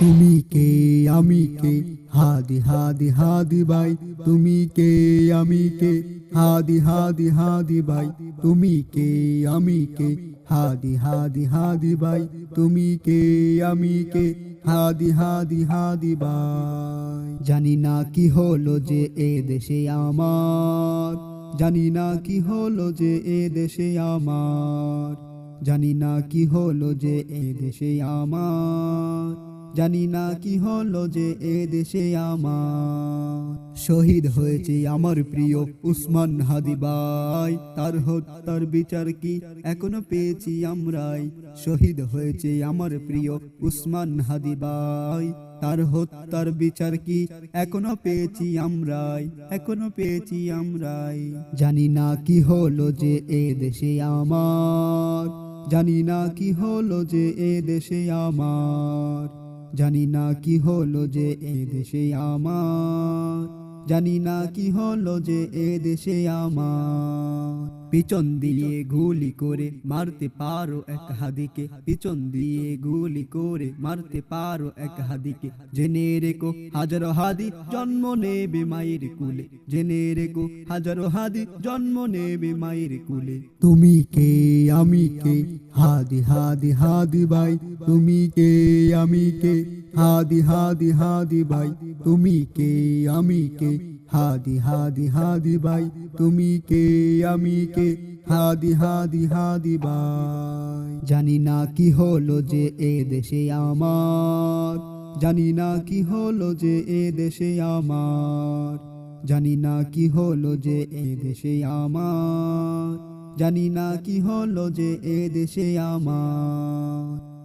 তুমি কে? আমি কে? হাদি হাদি হাদি ভাই, তুমি কে? আমি কে? হাদি হাদি হাদি ভাই, তুমি কে? আমি কে? হাদি হাদি হাদি ভাই, তুমি কে? আমি কে? হাদি হাদি হাদি ভাই। জানি না কি হলো যে এ দেশে আমার। জানি না কি হলো যে এ দেশে আমার। জানি না কি হলো যে এ দেশে আমার। জানি না কি হলো যে এ দেশে আমার। শহীদ হয়েছে আমার প্রিয় উসমান হাদিবাই তার হত্যার বিচার কি এখনও পেয়েছি আমরাই? শহীদ হয়েছে আমার প্রিয় উসমান হাদিবাই তার হত্যার বিচার কি এখনও পেয়েছি আমরাই? এখনও পেয়েছি আমরাই। জানি না কি হলো যে এ দেশে আমার। জানি না কি হলো যে এ দেশে আমার। জানি না কি হলো যে এ দেশে আমার। জানি না কি হলো যে এ দেশে আমার। পিছন দিয়ে গুলি করে মারতে পারো এক হাদিকে। পিছন দিয়ে গুলি করে মারতে পারো এক হাদিকে। জেনে রেখো, হাজারো হাদি জন্ম নেবে মায়ের কুলে। জেনে রেখো, হাজারো হাদি জন্ম নেবে মায়ের কুলে। তুমি কে? আমি কে? হাদি হাদি হাদি ভাই। তুমি কে? আমি কে? হাদি হাদি হাদি ভাই। তুমি কে? আমি কে? হাদি হাদি হাদি ভাই, তুমি কে, আমি কে? হাদি হাদি হাদি ভাই। জানি না কি হলো যে এ দেশে আমার। জানি না কি হলো যে এ দেশে আমার। জানি না কি হলো যে এ দেশে আমার। জানি না কি হলো যে এ দেশে আমার।